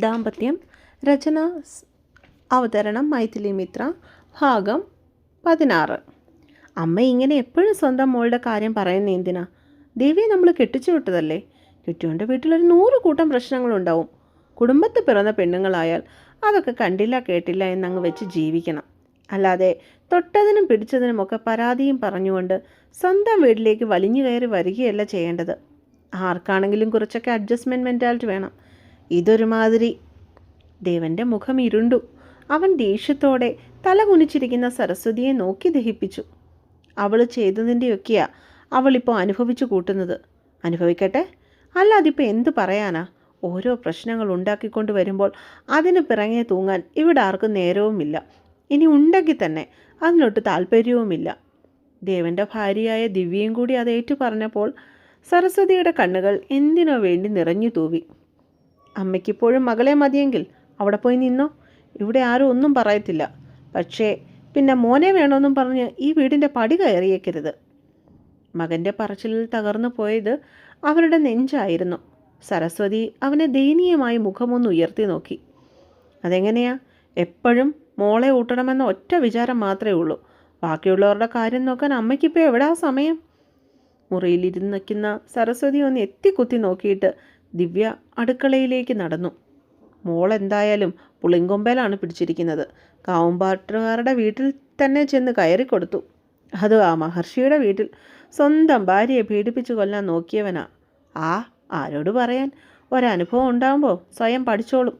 ദാമ്പത്യം രചന അവതരണം മൈഥിലി മിത്ര ഭാഗം പതിനാറ്. അമ്മ ഇങ്ങനെ എപ്പോഴും സ്വന്തം മോളുടെ കാര്യം പറയുന്ന എന്തിനാ? ദേവിയെ നമ്മൾ കെട്ടിച്ചു വിട്ടതല്ലേ? കെട്ടിയോന്റെ വീട്ടിലൊരു നൂറ് കൂട്ടം പ്രശ്നങ്ങളുണ്ടാവും. കുടുംബത്തിൽ പിറന്ന പെണ്ണുങ്ങളായാൽ അതൊക്കെ കണ്ടില്ല കേട്ടില്ല എന്നങ്ങ് വെച്ച് ജീവിക്കണം. അല്ലാതെ തൊട്ടതിനും പിടിച്ചതിനുമൊക്കെ പരാതിയും പറഞ്ഞുകൊണ്ട് സ്വന്തം വീട്ടിലേക്ക് വലിഞ്ഞു കയറി വരികയല്ല ചെയ്യേണ്ടത്. ആർക്കാണെങ്കിലും കുറച്ചൊക്കെ അഡ്ജസ്റ്റ്മെന്റ് മെന്റാലിറ്റി വേണം. ഇതൊരുമാതിരി. ദേവന്റെ മുഖം ഇരുണ്ടു. അവൻ ദേഷ്യത്തോടെ തല കുനിച്ചിരിക്കുന്ന സരസ്വതിയെ നോക്കി ദഹിപ്പിച്ചു. അവൾ ചെയ്തതിന്റെയൊക്കെയാ അവളിപ്പോൾ അനുഭവിച്ചു കൂട്ടുന്നത്. അനുഭവിക്കട്ടെ. അല്ലാതിപ്പോൾ എന്തു പറയാനാ? ഓരോ പ്രശ്നങ്ങൾ ഉണ്ടാക്കിക്കൊണ്ട് വരുമ്പോൾ അതിന് പിറകെ തൂങ്ങാൻ ഇവിടെ ആർക്കും നേരവുമില്ല. ഇനി ഉണ്ടെങ്കിൽ തന്നെ അതിനൊട്ട് താല്പര്യവുമില്ല. ദേവന്റെ ഭാര്യയായ ദിവ്യയും കൂടി അത് ഏറ്റു പറഞ്ഞപ്പോൾ സരസ്വതിയുടെ കണ്ണുകൾ എന്തിനോ വേണ്ടി നിറഞ്ഞു തൂവി. അമ്മയ്ക്കിപ്പോഴും മകളെ മതിയെങ്കിൽ അവിടെ പോയി നിന്നോ? ഇവിടെ ആരും ഒന്നും പറയത്തില്ല. പക്ഷേ പിന്നെ മോനെ വേണമെന്നും പറഞ്ഞ് ഈ വീടിന്റെ പടി കയറിയേക്കരുത്. മകന്റെ പറച്ചിലിൽ തകർന്നു പോയത് അവരുടെ നെഞ്ചായിരുന്നു. സരസ്വതി അവനെ ദയനീയമായി മുഖമൊന്ന് ഉയർത്തി നോക്കി. അതെങ്ങനെയാ? എപ്പോഴും മോളെ ഊട്ടണമെന്ന ഒറ്റ വിചാരം മാത്രമേ ഉള്ളൂ. ബാക്കിയുള്ളവരുടെ കാര്യം നോക്കാൻ അമ്മയ്ക്കിപ്പോൾ എവിടാ സമയം? മുറിയിലിരുന്നിക്കുന്ന സരസ്വതി ഒന്ന് എത്തിക്കുത്തി നോക്കിയിട്ട് ദിവ്യ അടുക്കളയിലേക്ക് നടന്നു. മോൾ എന്തായാലും പുളിങ്കൊമ്പേലാണ് പിടിച്ചിരിക്കുന്നത്. കാവുമ്പാട്ടുകാരുടെ വീട്ടിൽ തന്നെ ചെന്ന് കയറി കൊടുത്തു അത് ആ മഹർഷിയുടെ വീട്ടിൽ. സ്വന്തം ഭാര്യയെ പീഡിപ്പിച്ചു കൊല്ലാൻ നോക്കിയവനാ. ആ ആരോട് പറയാൻ? ഒരനുഭവം ഉണ്ടാകുമ്പോൾ സ്വയം പഠിച്ചോളും.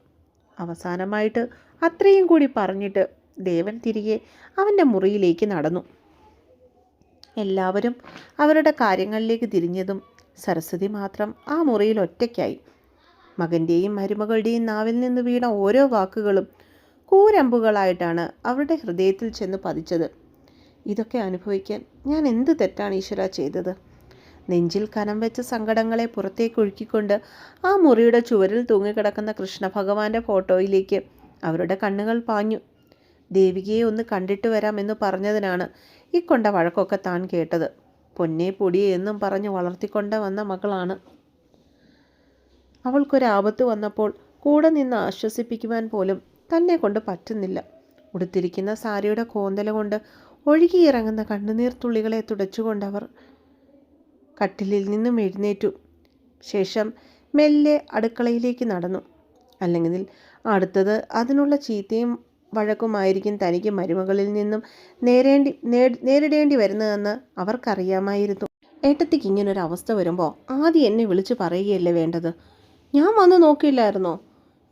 അവസാനമായിട്ട് അത്രയും കൂടി പറഞ്ഞിട്ട് ദേവൻ തിരികെ അവന്റെ മുറിയിലേക്ക് നടന്നു. എല്ലാവരും അവരുടെ കാര്യങ്ങളിലേക്ക് തിരിഞ്ഞതും സരസ്വതി മാത്രം ആ മുറിയിൽ ഒറ്റയ്ക്കായി. മകന്റെയും മരുമകളുടെയും നാവിൽ നിന്ന് വീണ ഓരോ വാക്കുകളും കൂരമ്പുകളായിട്ടാണ് അവരുടെ ഹൃദയത്തിൽ ചെന്ന് പതിച്ചത്. ഇതൊക്കെ അനുഭവിക്കാൻ ഞാൻ എന്ത് തെറ്റാണ് ഈശ്വര ചെയ്തത്? നെഞ്ചിൽ കനം വെച്ച സങ്കടങ്ങളെ പുറത്തേക്ക് ഒഴുക്കിക്കൊണ്ട് ആ മുറിയുടെ ചുവരിൽ തൂങ്ങിക്കിടക്കുന്ന കൃഷ്ണഭഗവാന്റെ ഫോട്ടോയിലേക്ക് അവരുടെ കണ്ണുകൾ പാഞ്ഞു. ദേവികയെ ഒന്ന് കണ്ടിട്ട് വരാമെന്ന് പറഞ്ഞതിനാണ് ഇക്കൊണ്ട കൊണ്ട വഴക്കൊക്കെ താൻ കേട്ടത്. പൊന്നേ പൊടിയെ എന്നും പറഞ്ഞ് വളർത്തിക്കൊണ്ട് വന്ന മകളാണ് അവൾക്കൊരാപത്ത് വന്നപ്പോൾ കൂടെ നിന്ന് ആശ്വസിപ്പിക്കുവാൻ പോലും തന്നെ കൊണ്ട് പറ്റുന്നില്ല. ഉടുത്തിരിക്കുന്ന സാരിയുടെ കോന്തല കൊണ്ട് ഒഴുകിയിറങ്ങുന്ന കണ്ണുനീർ തുള്ളികളെ തുടച്ചുകൊണ്ടവർ കട്ടിലിൽ നിന്നും എഴുന്നേറ്റു. ശേഷം മെല്ലെ അടുക്കളയിലേക്ക് നടന്നു. അല്ലെങ്കിൽ അടുത്തത് അതിനുള്ള ചീത്തയും വഴക്കുമായിരിക്കും തനിക്ക് മരുമകളിൽ നിന്നും നേരേണ്ടി നേരിടേണ്ടി വരുന്നതെന്ന് അവർക്കറിയാമായിരുന്നു. ഏട്ടത്തിക്ക് ഇങ്ങനൊരു അവസ്ഥ വരുമ്പോൾ ആദ്യം എന്നെ വിളിച്ചു പറയുകയല്ലേ വേണ്ടത്? ഞാൻ വന്ന് നോക്കിയില്ലായിരുന്നോ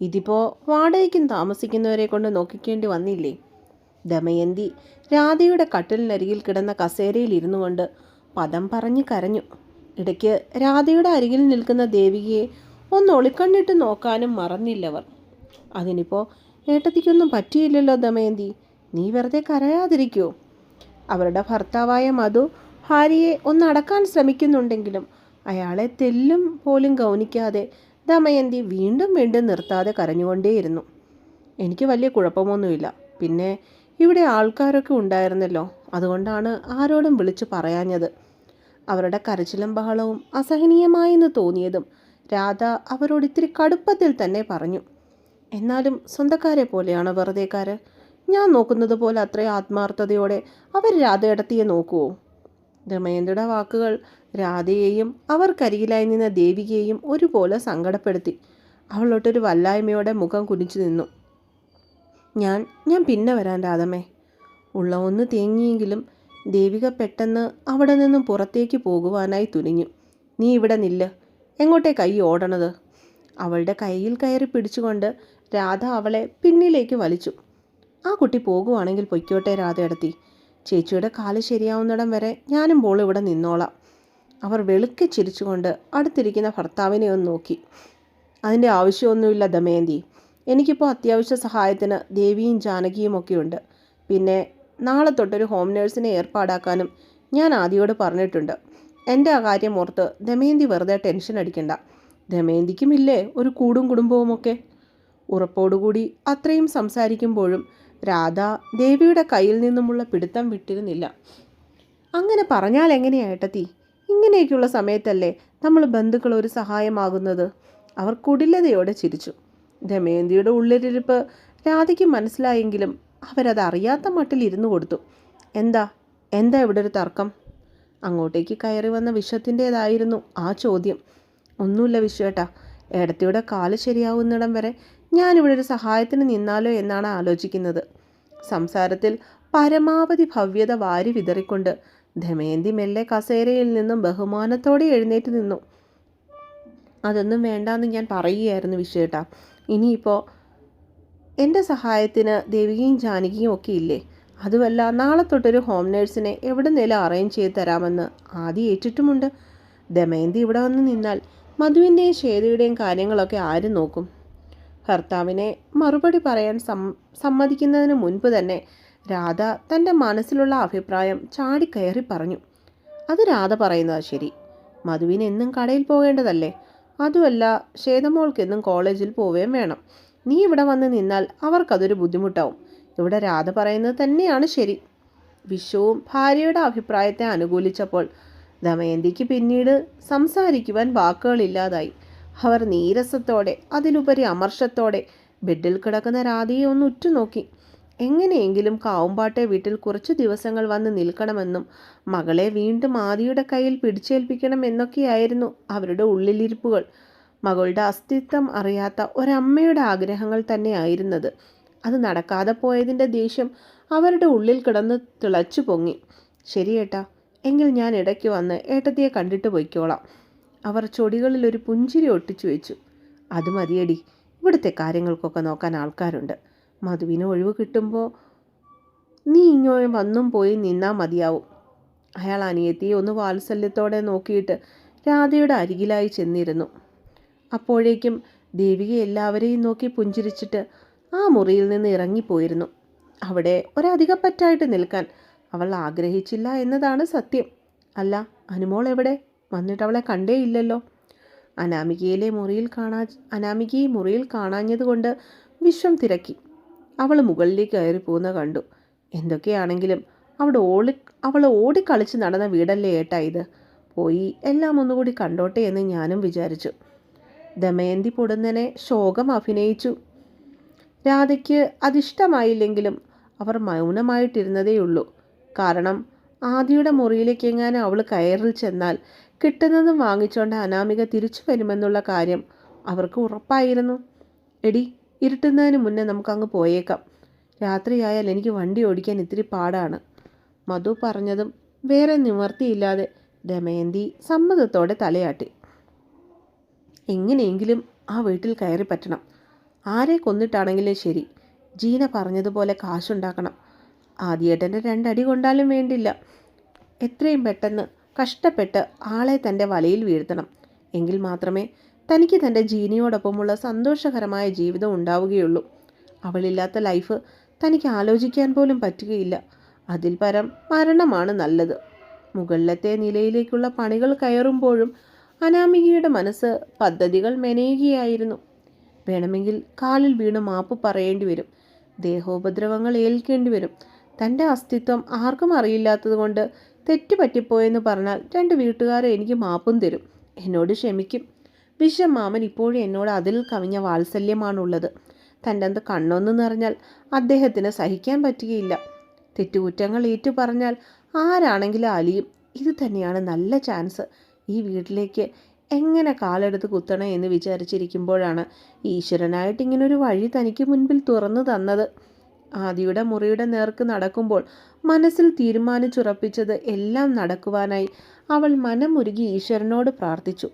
ഇതിപ്പോൾ വാടകയ്ക്കും താമസിക്കുന്നവരെ കൊണ്ട് നോക്കിക്കേണ്ടി വന്നില്ലേ? ദമയന്തി രാധയുടെ കട്ടിലിനരികിൽ കിടന്ന കസേരയിൽ ഇരുന്നു കൊണ്ട് പദം പറഞ്ഞ് കരഞ്ഞു. ഇടയ്ക്ക് രാധയുടെ അരികിൽ നിൽക്കുന്ന ദേവികയെ ഒന്ന് ഒളിക്കണ്ണിട്ട് നോക്കാനും മറന്നില്ലവർ അതിനിപ്പോൾ ഏട്ടത്തിക്കൊന്നും പറ്റിയില്ലല്ലോ ദമയന്തി. നീ വെറുതെ കരയാതിരിക്കൂ? അവരുടെ ഭർത്താവായ മധു ഭാര്യയെ ഒന്നടക്കാൻ ശ്രമിക്കുന്നുണ്ടെങ്കിലും അയാളെ തെല്ലും പോലും ഗൗനിക്കാതെ ദമയന്തി വീണ്ടും വീണ്ടും നിർത്താതെ കരഞ്ഞുകൊണ്ടേയിരുന്നു. എനിക്ക് വലിയ കുഴപ്പമൊന്നുമില്ല. പിന്നെ ഇവിടെ ആൾക്കാരൊക്കെ ഉണ്ടായിരുന്നല്ലോ. അതുകൊണ്ടാണ് ആരോടും വിളിച്ചു പറയാഞ്ഞത്. അവരുടെ കരച്ചിലും ബഹളവും അസഹനീയമായെന്ന് തോന്നിയതും രാധ അവരോട് ഇത്തിരി കടുപ്പത്തിൽ തന്നെ പറഞ്ഞു. എന്നാലും സ്വന്തക്കാരെ പോലെയാണ് വെറുതെക്കാര്? ഞാൻ നോക്കുന്നത് പോലെ അത്രയും ആത്മാർത്ഥതയോടെ അവർ രാധയടത്തിയെ നോക്കുവോ? ദമയന്തിയുടെ വാക്കുകൾ രാധയെയും അവർക്കരികിലായി നിന്ന ദേവികയെയും ഒരുപോലെ സങ്കടപ്പെടുത്തി. അവളൊട്ടൊരു വല്ലായ്മയോടെ മുഖം കുനിച്ചു നിന്നു. ഞാൻ ഞാൻ പിന്നെ വരാൻ രാധമേ ഉള്ള ഒന്ന് തേങ്ങിയെങ്കിലും ദേവിക പെട്ടെന്ന് അവിടെ നിന്നും പുറത്തേക്ക് പോകുവാനായി തുനിഞ്ഞു. നീ ഇവിടെ നില്ല്. എങ്ങോട്ടേ കൈ ഓടണത്? അവളുടെ കയ്യിൽ കയറി പിടിച്ചുകൊണ്ട് രാധ അവളെ പിന്നിലേക്ക് വലിച്ചു. ആ കുട്ടി പോകുവാണെങ്കിൽ പൊയ്ക്കോട്ടെ രാധയടത്തി ചേച്ചിയുടെ കാൽ ശരിയാവുന്നിടം വരെ ഞാനും പോൾ ഇവിടെ നിന്നോളാം. അവർ വെളുക്കി ചിരിച്ചുകൊണ്ട് അടുത്തിരിക്കുന്ന ഭർത്താവിനെ ഒന്ന് നോക്കി. അതിന്റെ ആവശ്യമൊന്നുമില്ല ദമയന്തി. എനിക്കിപ്പോൾ അത്യാവശ്യ സഹായത്തിന് ദേവിയും ജാനകിയും ഒക്കെ ഉണ്ട്. പിന്നെ നാളെ തൊട്ടൊരു ഹോം നേഴ്സിനെ ഏർപ്പാടാക്കാനും ഞാൻ ആദിയോട് പറഞ്ഞിട്ടുണ്ട്. എന്റെ ആ കാര്യം ഓർത്ത് ദമയന്തി വെറുതെ ടെൻഷൻ അടിക്കണ്ട. ദമയന്തിക്കുമില്ലേ ഒരു കൂടും കുടുംബവുമൊക്കെ? ഉറപ്പോടുകൂടി അത്രയും സംസാരിക്കുമ്പോഴും രാധ ദേവിയുടെ കയ്യിൽ നിന്നുമുള്ള പിടുത്തം വിട്ടിരുന്നില്ല. അങ്ങനെ പറഞ്ഞാൽ എങ്ങനെയാ ഏട്ടത്തി? ഇങ്ങനെയൊക്കെയുള്ള സമയത്തല്ലേ നമ്മൾ ബന്ധുക്കൾ ഒരു സഹായമാകുന്നത്? അവർ കുടിലതയോടെ ചിരിച്ചു. ദമയന്തിയുടെ ഉള്ളിലിരിപ്പ് രാധയ്ക്ക് മനസ്സിലായെങ്കിലും അവരത് അറിയാത്ത മട്ടിൽ ഇരുന്നു കൊടുത്തു. എന്താ? എന്താ ഇവിടെ ഒരു തർക്കം? അങ്ങോട്ടേക്ക് കയറി വന്ന വിഷത്തിന്റേതായിരുന്നു ആ ചോദ്യം. ഒന്നുമില്ല വിശ്വേട്ടാ ഏടത്തിയുടെ കാൽ ശരിയാവുന്നിടം വരെ ഞാനിവിടെ ഒരു സഹായത്തിന് നിന്നാലോ എന്നാണ് ആലോചിക്കുന്നത്. സംസാരത്തിൽ പരമാവധി ഭവ്യത വാരി വിതറിക്കൊണ്ട് ദമയന്തി മെല്ലെ കസേരയിൽ നിന്നും ബഹുമാനത്തോടെ എഴുന്നേറ്റ് നിന്നു. അതൊന്നും വേണ്ടാന്ന് ഞാൻ പറയുകയായിരുന്നു വിശ്വേട്ടാ ഇനിയിപ്പോൾ എന്റെ സഹായത്തിന് ദേവികയും ജാനകിയും ഒക്കെ ഇല്ലേ? അതുമല്ല നാളെ തൊട്ടൊരു ഹോം നേഴ്സിനെ എവിടെ നില അറേഞ്ച് ചെയ്ത് തരാമെന്ന് ആദ്യം ഏറ്റിട്ടുമുണ്ട്. ദമയന്തി ഇവിടെ വന്ന് നിന്നാൽ മധുവിന്റെയും ശ്വേതയുടെയും കാര്യങ്ങളൊക്കെ ആര് നോക്കും? ഭർത്താവിനെ മറുപടി പറയാൻ സമ്മതിക്കുന്നതിന് മുൻപ് തന്നെ രാധ തന്റെ മനസ്സിലുള്ള അഭിപ്രായം ചാടിക്കയറി പറഞ്ഞു. അത് രാധ പറയുന്നതാ ശരി. മധുവിന് എന്നും കടയിൽ പോകേണ്ടതല്ലേ? അതുമല്ല ശ്വേതമോൾക്കെന്നും കോളേജിൽ പോവുകയും വേണം. നീ ഇവിടെ വന്ന് നിന്നാൽ അവർക്കതൊരു ബുദ്ധിമുട്ടാവും. ഇവിടെ രാധ പറയുന്നത് തന്നെയാണ് ശരി. വിഷുവും ഭാര്യയുടെ അഭിപ്രായത്തെ അനുകൂലിച്ചപ്പോൾ ദമയന്തിക്ക് പിന്നീട് സംസാരിക്കുവാൻ വാക്കുകളില്ലാതായി. അവർ നീരസത്തോടെ അതിലുപരി അമർഷത്തോടെ ബെഡിൽ കിടക്കുന്ന രാധയെ ഒന്ന് ഉറ്റുനോക്കി. എങ്ങനെയെങ്കിലും കാവുമ്പാട്ടെ വീട്ടിൽ കുറച്ചു ദിവസങ്ങൾ വന്ന് നിൽക്കണമെന്നും മകളെ വീണ്ടും ആദിയുടെ കയ്യിൽ പിടിച്ചേൽപ്പിക്കണം എന്നൊക്കെയായിരുന്നു അവരുടെ ഉള്ളിലിരിപ്പുകൾ. മകളുടെ അസ്തിത്വം അറിയാത്ത ഒരമ്മയുടെ ആഗ്രഹങ്ങൾ തന്നെയായിരുന്നത്. അത് നടക്കാതെ പോയതിന്റെ ദേഷ്യം അവരുടെ ഉള്ളിൽ കിടന്ന് തിളച്ചു പൊങ്ങി. ശരിയേട്ടാ എങ്കിൽ ഞാൻ ഇടയ്ക്ക് വന്ന് ഏട്ടത്തിയെ കണ്ടിട്ട് പൊയ്ക്കോളാം അവർ ചൊടികളിൽ ഒരു പുഞ്ചിരി ഒട്ടിച്ചു വെച്ചു. അത് മതിയടി ഇവിടുത്തെ കാര്യങ്ങൾക്കൊക്കെ നോക്കാൻ ആൾക്കാരുണ്ട്. മധുവിന് ഒഴിവ് കിട്ടുമ്പോൾ നീ ഇങ്ങോട്ട് വന്നും പോയി നിന്നാൽ മതിയാവും. അയാൾ അനിയത്തിയെ ഒന്ന് വാത്സല്യത്തോടെ നോക്കിയിട്ട് രാധയുടെ അരികിലായി ചെന്നിരുന്നു. അപ്പോഴേക്കും ദേവിക എല്ലാവരെയും നോക്കി പുഞ്ചിരിച്ചിട്ട് ആ മുറിയിൽ നിന്ന് ഇറങ്ങിപ്പോയിരുന്നു. അവിടെ ഒരധികപ്പറ്റായിട്ട് നിൽക്കാൻ അവൾ ആഗ്രഹിച്ചില്ല എന്നതാണ് സത്യം. അല്ല അനുമോൾ എവിടെ? വന്നിട്ട് അവളെ കണ്ടേയില്ലല്ലോ. അനാമികയിലെ മുറിയിൽ കാണാ അനാമികയെ മുറിയിൽ കാണാഞ്ഞതുകൊണ്ട് വിശ്വം തിരക്കി. അവൾ മുകളിലേക്ക് കയറി പോകുന്ന കണ്ടു. എന്തൊക്കെയാണെങ്കിലും അവിടെ ഓടി അവൾ ഓടിക്കളിച്ച് നടന്ന വീടല്ലേ ഏട്ടാ ഇത്? പോയി എല്ലാം ഒന്നുകൂടി കണ്ടോട്ടെ എന്ന് ഞാനും വിചാരിച്ചു. ദമയന്തി പൊടുന്നനെ ശോകം അഭിനയിച്ചു. രാധയ്ക്ക് അതിഷ്ടമായില്ലെങ്കിലും അവർ മൗനമായിട്ടിരുന്നതേയുള്ളൂ. കാരണം ആദിയുടെ മുറിയിലേക്ക് എങ്ങാനും അവൾ കയറിൽ ചെന്നാൽ കിട്ടുന്നതും വാങ്ങിച്ചുകൊണ്ട് അനാമിക തിരിച്ചു വരുമെന്നുള്ള കാര്യം അവർക്ക് ഉറപ്പായിരുന്നു. എടി ഇരുട്ടുന്നതിന് മുന്നേ നമുക്കങ്ങ് പോയേക്കാം. രാത്രിയായാൽ എനിക്ക് വണ്ടി ഓടിക്കാൻ ഇത്തിരി പാടാണ്. മധു പറഞ്ഞതും വേറെ നിവർത്തിയില്ലാതെ ദമയന്തി സമ്മതത്തോടെ തലയാട്ടി. എങ്ങനെയെങ്കിലും ആ വീട്ടിൽ കയറി പറ്റണം. ആരെ കൊന്നിട്ടാണെങ്കിലും ശരി. ജീന പറഞ്ഞതുപോലെ കാശുണ്ടാക്കണം. ആദ്യേട്ടന്റെ രണ്ടടി കൊണ്ടാലും വേണ്ടില്ല. എത്രയും പെട്ടെന്ന് കഷ്ടപ്പെട്ട് ആളെ തന്റെ വലയിൽ വീഴ്ത്തണം. എങ്കിൽ മാത്രമേ തനിക്ക് തന്റെ ജീനിയോടൊപ്പമുള്ള സന്തോഷകരമായ ജീവിതം ഉണ്ടാവുകയുള്ളൂ. അവളില്ലാത്ത ലൈഫ് തനിക്ക് ആലോചിക്കാൻ പോലും പറ്റുകയില്ല. അതിൽ പരം മരണമാണ് നല്ലത്. മുകളിലത്തെ നിലയിലേക്കുള്ള പണികൾ കയറുമ്പോഴും അനാമികയുടെ മനസ്സ് പദ്ധതികൾ മെനയുകയായിരുന്നു. വേണമെങ്കിൽ കാലിൽ വീണ് മാപ്പ് പറയേണ്ടി വരും. ദേഹോപദ്രവങ്ങൾ ഏൽക്കേണ്ടി വരും. തന്റെ അസ്തിത്വം ആർക്കും അറിയില്ലാത്തതുകൊണ്ട് തെറ്റുപറ്റിപ്പോയെന്ന് പറഞ്ഞാൽ രണ്ട് വീട്ടുകാരെ എനിക്ക് മാപ്പും തരും. എന്നോട് ക്ഷമിക്കും. വിഷം മാമൻ ഇപ്പോഴും എന്നോട് അതിൽ കവിഞ്ഞ വാത്സല്യമാണുള്ളത്. തന്റെ അത് കണ്ണൊന്ന് നിറഞ്ഞാൽ അദ്ദേഹത്തിന് സഹിക്കാൻ പറ്റുകയില്ല. തെറ്റുകുറ്റങ്ങൾ ഏറ്റു പറഞ്ഞാൽ ആരാണെങ്കിലും അലിയും. ഇത് തന്നെയാണ് നല്ല ചാൻസ്. ഈ വീട്ടിലേക്ക് എങ്ങനെ കാലെടുത്ത് കുത്തണം എന്ന് വിചാരിച്ചിരിക്കുമ്പോഴാണ് ഈശ്വരനായിട്ട് ഇങ്ങനൊരു വഴി തനിക്ക് മുൻപിൽ തുറന്നു തന്നത്. ആദിയുടെ മുറിയുടെ നേർക്ക് നടക്കുമ്പോൾ മനസ്സിൽ തീരുമാനിച്ചുറപ്പിച്ചത് എല്ലാം നടക്കുവാനായി അവൾ മനമുരുകി ഈശ്വരനോട് പ്രാർത്ഥിച്ചു.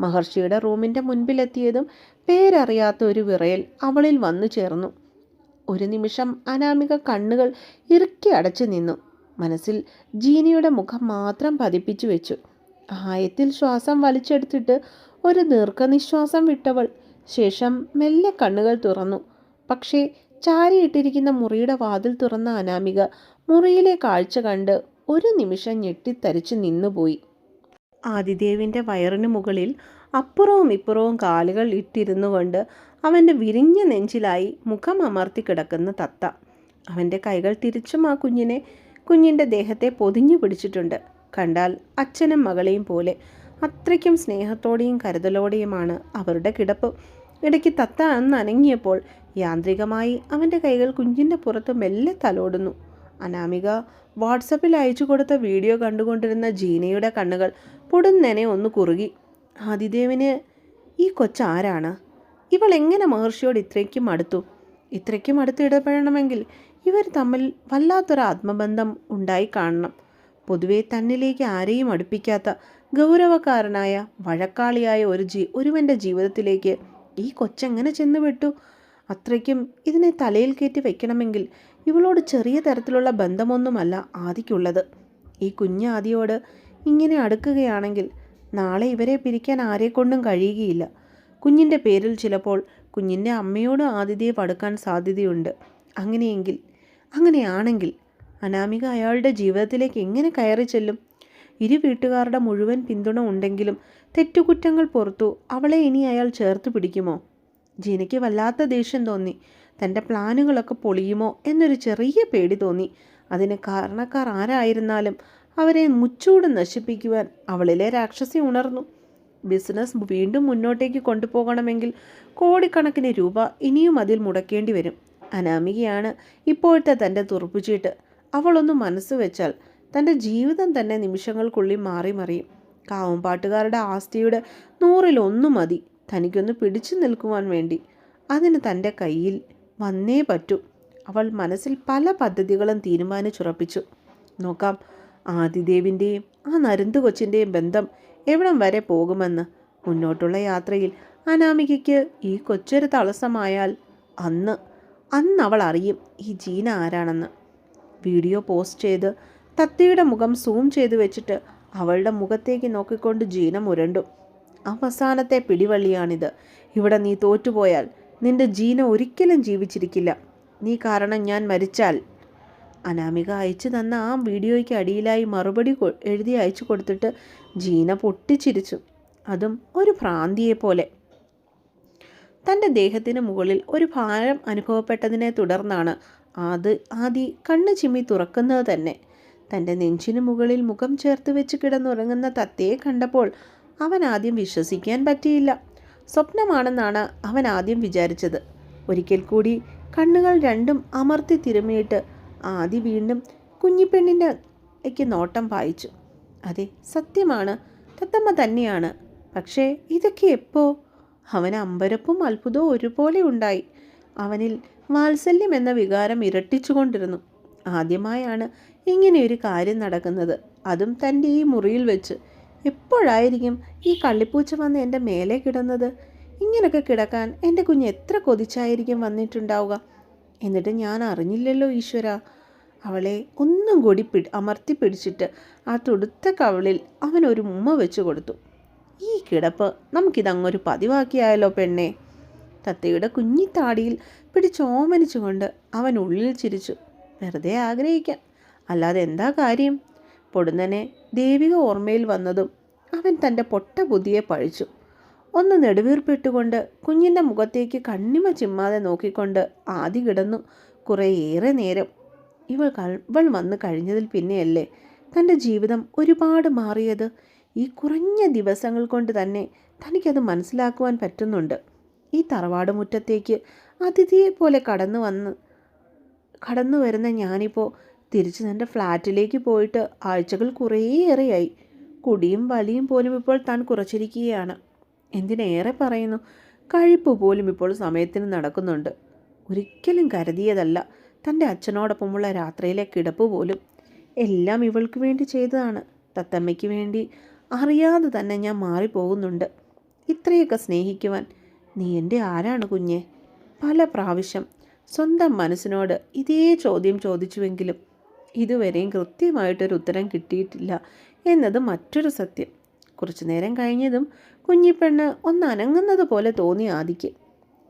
മഹർഷിയുടെ റൂമിന്റെ മുൻപിലെത്തിയതും പേരറിയാത്ത ഒരു വിറയൽ അവളിൽ വന്നു ചേർന്നു. ഒരു നിമിഷം അനാമിക കണ്ണുകൾ ഇറുക്കി അടച്ചു നിന്നു. മനസ്സിൽ ജീനിയുടെ മുഖം മാത്രം പതിപ്പിച്ചു വെച്ചു. ആയത്തിൽ ശ്വാസം വലിച്ചെടുത്തിട്ട് ഒരു ദീർഘനിശ്വാസം വിട്ടവൾ. ശേഷം മെല്ലെ കണ്ണുകൾ തുറന്നു. പക്ഷേ ചാരിയിട്ടിരിക്കുന്ന മുറിയുടെ വാതിൽ തുറന്ന അനാമിക മുറിയിലെ കാഴ്ച കണ്ട് ഒരു നിമിഷം ഞെട്ടിത്തരിച്ചു നിന്നുപോയി. ആദിദേവിന്റെ വയറിന് മുകളിൽ അപ്പുറവും ഇപ്പുറവും കാലുകൾ ഇട്ടിരുന്നു കൊണ്ട് അവന്റെ വിരിഞ്ഞ നെഞ്ചിലായി മുഖം അമർത്തി കിടക്കുന്ന തത്ത. അവന്റെ കൈകൾ തിരിച്ചും ആ കുഞ്ഞിനെ കുഞ്ഞിന്റെ ദേഹത്തെ പൊതിഞ്ഞു പിടിച്ചിട്ടുണ്ട്. കണ്ടാൽ അച്ഛനും മകളെയും പോലെ അത്രയ്ക്കും സ്നേഹത്തോടെയും കരുതലോടെയുമാണ് അവരുടെ കിടപ്പ്. ഇടയ്ക്ക് തത്ത അന്ന് അനങ്ങിയപ്പോൾ യാന്ത്രികമായി അവന്റെ കൈകൾ കുഞ്ഞിന്റെ പുറത്ത് മെല്ലെ തലോടുന്നു. അനാമിക വാട്സപ്പിൽ അയച്ചു കൊടുത്ത വീഡിയോ കണ്ടുകൊണ്ടിരുന്ന ജീനയുടെ കണ്ണുകൾ പൊടുന്നനെ ഒന്ന് കുറുകി. ആദിദേവിന് ഈ കൊച്ചാരാണ്? ഇവൾ എങ്ങനെ മഹർഷിയോട് ഇത്രയ്ക്കും അടുത്തു? ഇത്രയ്ക്കും അടുത്ത് ഇടപെടണമെങ്കിൽ ഇവർ തമ്മിൽ വല്ലാത്തൊരു ആത്മബന്ധം ഉണ്ടായി കാണണം. പൊതുവെ തന്നിലേക്ക് ആരെയും അടുപ്പിക്കാത്ത ഗൗരവക്കാരനായ വഴക്കാളിയായ ഒരു ജീ ഒരുവന്റെ ജീവിതത്തിലേക്ക് ഈ കൊച്ചെങ്ങനെ ചെന്നുവിട്ടു? അത്രയ്ക്കും ഇതിനെ തലയിൽ കയറ്റി വയ്ക്കണമെങ്കിൽ ഇവളോട് ചെറിയ തരത്തിലുള്ള ബന്ധമൊന്നുമല്ല ആദിക്കുള്ളത്. ഈ കുഞ്ഞ് ആദിയോട് ഇങ്ങനെ അടുക്കുകയാണെങ്കിൽ നാളെ ഇവരെ പിരിക്കാൻ ആരെക്കൊണ്ടും കഴിയുകയില്ല. കുഞ്ഞിന്റെ പേരിൽ ചിലപ്പോൾ കുഞ്ഞിന്റെ അമ്മയോട് ആതിഥിയെ പടുക്കാൻ സാധ്യതയുണ്ട്. അങ്ങനെയെങ്കിൽ അങ്ങനെയാണെങ്കിൽ അനാമിക അയാളുടെ ജീവിതത്തിലേക്ക് എങ്ങനെ കയറി ചെല്ലും? ഇരു വീട്ടുകാരുടെ മുഴുവൻ പിന്തുണ ഉണ്ടെങ്കിലും തെറ്റുകുറ്റങ്ങൾ പുറത്തു അവളെ ഇനി അയാൾ ചേർത്ത് പിടിക്കുമോ? ജീനയ്ക്ക് വല്ലാത്ത ദേഷ്യം തോന്നി. തന്റെ പ്ലാനുകളൊക്കെ പൊളിയുമോ എന്നൊരു ചെറിയ പേടി തോന്നി. അതിന് കാരണക്കാർ ആരായിരുന്നാലും അവരെ മുച്ചൂട് നശിപ്പിക്കുവാൻ അവളിലെ രാക്ഷസി ഉണർന്നു. ബിസിനസ് വീണ്ടും മുന്നോട്ടേക്ക് കൊണ്ടുപോകണമെങ്കിൽ കോടിക്കണക്കിന് രൂപ ഇനിയും അതിൽ മുടക്കേണ്ടി വരും. അനാമികയാണ് ഇപ്പോഴത്തെ തന്റെ തുറപ്പുചീട്ട്. അവളൊന്ന് മനസ്സ് വെച്ചാൽ തന്റെ ജീവിതം തന്നെ നിമിഷങ്ങൾക്കുള്ളിൽ മാറി മറിയും. കാവുംപാട്ടുകാരുടെ ആസ്തിയുടെ നൂറിലൊന്നു മതി. തനിക്കൊന്ന് പിടിച്ചു നിൽക്കുവാൻ വേണ്ടി. അതിന് തന്റെ കയ്യിൽ വന്നേ പറ്റൂ. അവൾ മനസ്സിൽ പല പദ്ധതികളും തീരുമാനിച്ചുറപ്പിച്ചു. നോക്കാം ആദിദേവിന്റെയും ആ നരുന്ത് കൊച്ചിന്റെയും ബന്ധം എവിടം വരെ പോകുമെന്ന്. മുന്നോട്ടുള്ള യാത്രയിൽ അനാമികയ്ക്ക് ഈ കൊച്ചൊരു തടസ്സമായാൽ അന്ന് അന്ന് അവൾ അറിയും ഈ ജീന ആരാണെന്ന്. വീഡിയോ പോസ്റ്റ് ചെയ്ത് തത്തയുടെ മുഖം സൂം ചെയ്ത് വെച്ചിട്ട് അവളുടെ മുഖത്തേക്ക് നോക്കിക്കൊണ്ട് ജീന മുരണ്ടു. അവസാനത്തെ പിടിവള്ളിയാണിത്. ഇവിടെ നീ തോറ്റുപോയാൽ നിന്റെ ജീന ഒരിക്കലും ജീവിച്ചിരിക്കില്ല. നീ കാരണം ഞാൻ മരിച്ചാൽ. അനാമിക അയച്ചു തന്ന ആ വീഡിയോയ്ക്ക് അടിയിലായി മറുപടി എഴുതി അയച്ചു കൊടുത്തിട്ട് ജീന പൊട്ടിച്ചിരിച്ചു. അതും ഒരു ഭ്രാന്തിയെ പോലെ തന്റെ ദേഹത്തിന് മുകളിൽ ഒരു ഭാരം അനുഭവപ്പെട്ടതിനെ തുടർന്നാണ് അത് ആദി കണ്ണ് ചിമ്മി തുറക്കുന്നത് തന്നെ. തന്റെ നെഞ്ചിന് മുകളിൽ മുഖം ചേർത്ത് വെച്ച് കിടന്നുറങ്ങുന്ന തത്തയെ കണ്ടപ്പോൾ അവൻ ആദ്യം വിശ്വസിക്കാൻ പറ്റിയില്ല. സ്വപ്നമാണെന്നാണ് അവൻ ആദ്യം വിചാരിച്ചത്. ഒരിക്കൽ കൂടി കണ്ണുകൾ രണ്ടും അമർത്തി തിരുമിയിട്ട് ആദി വീണ്ടും കുഞ്ഞിപ്പെണ്ണിന്റെ ക്ക് നോട്ടം പായിച്ചു അതെ സത്യമാണ്. തത്തമ്മ തന്നെയാണ്. പക്ഷേ ഇതൊക്കെ എപ്പോ? അവന് അമ്പരപ്പും അത്ഭുതവും ഒരുപോലെ ഉണ്ടായി. അവനിൽ വാത്സല്യം എന്ന വികാരം ഇരട്ടിച്ചുകൊണ്ടിരുന്നു. ആദ്യമായാണ് ഇങ്ങനെ ഒരു കാര്യം നടക്കുന്നത്. അതും തന്റെ ഈ മുറിയിൽ വെച്ച് എപ്പോഴായിരിക്കും ഈ കള്ളിപ്പൂച്ച വന്ന് എന്റെ മേലെ കിടന്നത്? ഇങ്ങനൊക്കെ കിടക്കാൻ എന്റെ കുഞ്ഞ് എത്ര കൊതിച്ചായിരിക്കും വന്നിട്ടുണ്ടാവുക? എന്നിട്ട് ഞാൻ അറിഞ്ഞില്ലല്ലോ ഈശ്വര. അവളെ ഒന്നും കൂടി പിടി അമർത്തി പിടിച്ചിട്ട് ആ തുടുത്ത കവളിൽ അവൻ ഒരു ഉമ്മ വെച്ച് കൊടുത്തു. ഈ കിടപ്പ് നമുക്കിതങ്ങൊരു പതിവാക്കിയായല്ലോ പെണ്ണെ. തത്തയുടെ കുഞ്ഞിത്താടിയിൽ പിടിച്ചോമനിച്ചുകൊണ്ട് അവൻ ഉള്ളിൽ ചിരിച്ചു. വെറുതെ ആഗ്രഹിക്കാൻ അല്ലാതെ എന്താ കാര്യം? പൊടുന്നനെ ദേവിക ഓർമ്മയിൽ വന്നതും അവൻ തന്റെ പൊട്ട ബുദ്ധിയെ പഴിച്ചു. ഒന്ന് നെടുവീർപ്പിട്ടുകൊണ്ട് കുഞ്ഞിന്റെ മുഖത്തേക്ക് കണ്ണിമ ചിമ്മാതെ നോക്കിക്കൊണ്ട് ആദി കിടന്നു കുറേയേറെ നേരം. ഇവൾ ഇവൾ വന്നു കഴിഞ്ഞതിൽ പിന്നെയല്ലേ തന്റെ ജീവിതം ഒരുപാട് മാറിയത്. ഈ കുറഞ്ഞ ദിവസങ്ങൾ കൊണ്ട് തന്നെ തനിക്കത് മനസ്സിലാക്കുവാൻ പറ്റുന്നുണ്ട്. ഈ തറവാട് മുറ്റത്തേക്ക് അതിഥിയെ പോലെ കടന്നു വന്ന് കടന്നു വരുന്ന ഞാനിപ്പോൾ തിരിച്ച് തന്റെ ഫ്ലാറ്റിലേക്ക് പോയിട്ട് ആഴ്ചകൾ കുറേയേറെയായി. കുടിയും വലിയും പോലും ഇപ്പോൾ താൻ കുറച്ചിരിക്കുകയാണ്. എന്തിനേറെ പറയുന്നു? കഴിപ്പ് പോലും ഇപ്പോൾ സമയത്തിന് നടക്കുന്നുണ്ട്. ഒരിക്കലും കരുതിയതല്ല തന്റെ അച്ഛനോടൊപ്പമുള്ള രാത്രിയിലെ കിടപ്പ് പോലും. എല്ലാം ഇവൾക്ക് വേണ്ടി ചെയ്തതാണ്. തത്തമ്മയ്ക്ക് വേണ്ടി അറിയാതെ തന്നെ ഞാൻ മാറിപ്പോകുന്നുണ്ട്. ഇത്രയൊക്കെ സ്നേഹിക്കുവാൻ നീ എന്റെ ആരാണ് കുഞ്ഞെ? പല പ്രാവശ്യം സ്വന്തം മനസ്സിനോട് ഇതേ ചോദ്യം ചോദിച്ചുവെങ്കിലും ഇതുവരെയും കൃത്യമായിട്ടൊരു ഉത്തരം കിട്ടിയിട്ടില്ല എന്നത് മറ്റൊരു സത്യം. കുറച്ചു നേരം കഴിഞ്ഞതും കുഞ്ഞിപ്പെണ്ണ് ഒന്ന് അനങ്ങുന്നത് പോലെ തോന്നി ആദിക്ക്.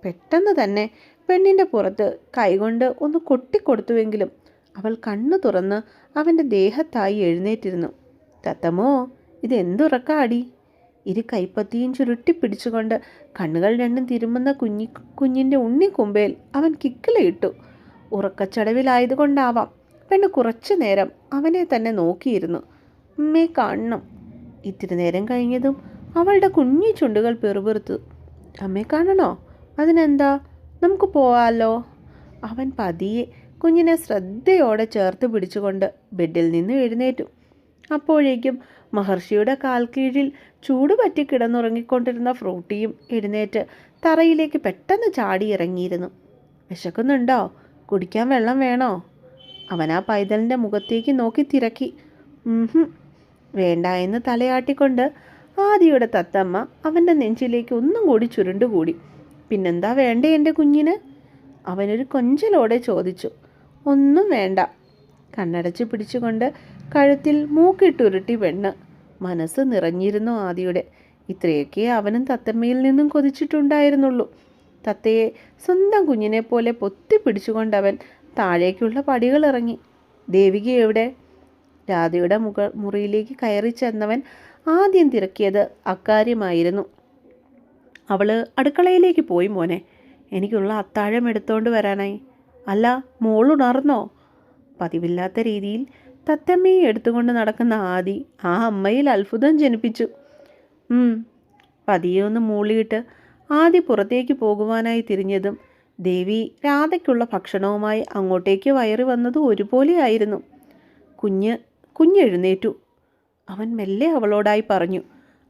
പെട്ടെന്ന് തന്നെ പെണ്ണിന്റെ പുറത്ത് കൈകൊണ്ട് ഒന്ന് കൊട്ടിക്കൊടുത്തുവെങ്കിലും അവൾ കണ്ണു തുറന്ന് അവന്റെ ദേഹത്തായി എഴുന്നേറ്റിരുന്നു. തത്തമോ ഇതെന്തുറക്കാടി? ഇരു കൈപ്പത്തിയും ചുരുട്ടി പിടിച്ചുകൊണ്ട് കണ്ണുകൾ രണ്ടും തിരുമുന്ന കുഞ്ഞി കുഞ്ഞിന്റെ ഉണ്ണിക്കുമ്പേൽ അവൻ കിക്കിലയിട്ടു ഉറക്കച്ചടവിലായതുകൊണ്ടാവാം. പെണ്ണ് കുറച്ചു നേരം അവനെ തന്നെ നോക്കിയിരുന്നു. അമ്മേ കാണണം. ഇത്തിരി നേരം കഴിഞ്ഞതും അവളുടെ കുഞ്ഞു ചുണ്ടുകൾ പെറുപെറുത്തു. അമ്മേ കാണണോ? അതിനെന്താ? നമുക്ക് പോവാലോ? അവൻ പതിയെ കുഞ്ഞിനെ ശ്രദ്ധയോടെ ചേർത്ത് പിടിച്ചുകൊണ്ട് ബെഡിൽ നിന്ന് എഴുന്നേറ്റു. അപ്പോഴേക്കും മഹർഷിയുടെ കാൽക്കീഴിൽ കീഴിൽ ചൂട് പറ്റി കിടന്നുറങ്ങിക്കൊണ്ടിരുന്ന ഫ്രൂട്ടിയും എഴുന്നേറ്റ് തറയിലേക്ക് പെട്ടെന്ന് ചാടി ഇറങ്ങിയിരുന്നു വിശക്കുന്നുണ്ടോ? കുടിക്കാൻ വെള്ളം വേണോ? അവൻ ആ പൈതലിന്റെ മുഖത്തേക്ക് നോക്കി തിരക്കി. വേണ്ട എന്ന് തലയാട്ടിക്കൊണ്ട് ആദിയുടെ തത്തമ്മ അവന്റെ നെഞ്ചിലേക്ക് ഒന്നും കൂടി ചുരുണ്ടുകൂടി. പിന്നെന്താ വേണ്ടേ എന്റെ കുഞ്ഞിന്? അവനൊരു കൊഞ്ചലോടെ ചോദിച്ചു. ഒന്നും വേണ്ട. കണ്ണടച്ച് പിടിച്ചുകൊണ്ട് കഴുത്തിൽ മൂക്കിട്ടുരുട്ടി പെണ്ണ്. മനസ്സ് നിറഞ്ഞിരുന്നു ആദിയുടെ. ഇത്രയൊക്കെ അവനും തത്തമ്മയിൽ നിന്നും കൊതിച്ചിട്ടുണ്ടായിരുന്നുള്ളൂ. തത്തയെ സ്വന്തം കുഞ്ഞിനെ പോലെ പൊത്തി പിടിച്ചുകൊണ്ടവൻ താഴേക്കുള്ള പടികൾ ഇറങ്ങി. ദേവിക എവിടെ? രാധയുടെ മുഖ മുറിയിലേക്ക് കയറി ചെന്നവൻ ആദ്യം തിരക്കിയത് അക്കാര്യമായിരുന്നു. അവൾ അടുക്കളയിലേക്ക് പോയി മോനെ. എനിക്കുള്ള അത്താഴം എടുത്തോണ്ട് വരാനായി. അല്ല മോളുണർന്നോ പതിവില്ലാത്ത രീതിയിൽ തത്തമ്മയെ എടുത്തുകൊണ്ട് നടക്കുന്ന ആദി ആ അമ്മയിൽ അത്ഭുതം ജനിപ്പിച്ചു. പതിയെ ഒന്ന് മൂളിയിട്ട് ആദി പുറത്തേക്ക് പോകുവാനായി തിരിഞ്ഞതും ദേവി രാധയ്ക്കുള്ള ഭക്ഷണവുമായി അങ്ങോട്ടേക്ക് വയറി വന്നത് ഒരുപോലെയായിരുന്നു. കുഞ്ഞ് കുഞ്ഞെഴുന്നേറ്റു. അവൻ മെല്ലെ അവളോടായി പറഞ്ഞു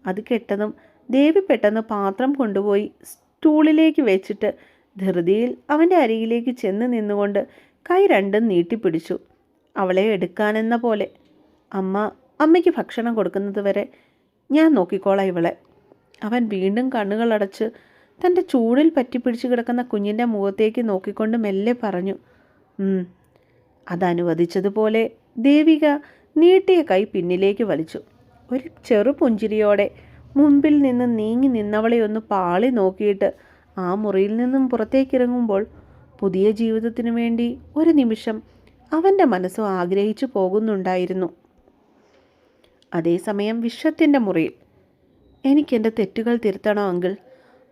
അത് കെട്ടതും ദേവി പെട്ടെന്ന് പാത്രം കൊണ്ടുപോയി സ്റ്റൂളിലേക്ക് വെച്ചിട്ട് ധൃതിയിൽ അവന്റെ അരികിലേക്ക് ചെന്ന് നിന്നുകൊണ്ട് കൈ രണ്ടും നീട്ടിപ്പിടിച്ചു. അവളെ എടുക്കാനെന്ന പോലെ അമ്മ അമ്മയ്ക്ക് ഭക്ഷണം കൊടുക്കുന്നത് വരെ ഞാൻ നോക്കിക്കോളാം ഇവളെ. അവൻ വീണ്ടും കണ്ണുകളടച്ച് തന്റെ ചൂടിൽ പറ്റിപ്പിടിച്ച് കിടക്കുന്ന കുഞ്ഞിന്റെ മുഖത്തേക്ക് നോക്കിക്കൊണ്ട് മെല്ലെ പറഞ്ഞു. അതനുവദിച്ചതുപോലെ ദേവിക നീട്ടിയ കൈ പിന്നിലേക്ക് വലിച്ചു ഒരു ചെറുപുഞ്ചിരിയോടെ മുൻപിൽ നിന്ന് നീങ്ങി നിന്നവളെ ഒന്ന് പാളി നോക്കിയിട്ട് ആ മുറിയിൽ നിന്നും പുറത്തേക്കിറങ്ങുമ്പോൾ പുതിയ ജീവിതത്തിനു വേണ്ടി ഒരു നിമിഷം അവന്റെ മനസ്സ് ആഗ്രഹിച്ചു പോകുന്നുണ്ടായിരുന്നു അതേസമയം വിശ്വത്തിന്റെ മുറിയിൽ എനിക്കെന്റെ തെറ്റുകൾ തിരുത്തണോ അങ്കിൾ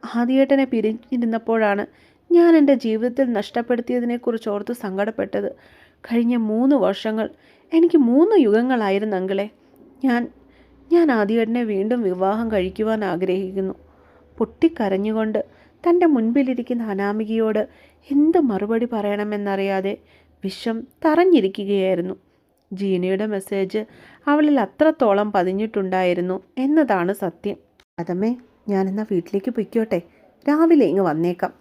ആദ്യേട്ടനെ പിരിഞ്ഞിരുന്നപ്പോഴാണ് ഞാൻ എന്റെ ജീവിതത്തിൽ നഷ്ടപ്പെടുത്തിയതിനെക്കുറിച്ച് ഓർത്ത് സങ്കടപ്പെട്ടത്. കഴിഞ്ഞ മൂന്ന് വർഷങ്ങൾ എനിക്ക് മൂന്ന് യുഗങ്ങളായിരുന്നു അങ്കിളെ ഞാൻ ഞാൻ ആദ്യേട്ടനെ വീണ്ടും വിവാഹം കഴിക്കുവാൻ ആഗ്രഹിക്കുന്നു. പൊട്ടിക്കരഞ്ഞുകൊണ്ട് തന്റെ മുൻപിലിരിക്കുന്ന അനാമികയോട് എന്ത് മറുപടി പറയണമെന്നറിയാതെ വിഷം തറഞ്ഞിരിക്കുകയായിരുന്നു. ജീനയുടെ മെസ്സേജ് അവളിൽ അത്രത്തോളം പതിഞ്ഞിട്ടുണ്ടായിരുന്നു എന്നതാണ് സത്യം. അതമ്മേ ഞാനെന്നാ വീട്ടിലേക്ക് പൊയ്ക്കോട്ടെ? രാവിലെ ഇങ്ങ് വന്നേക്കാം.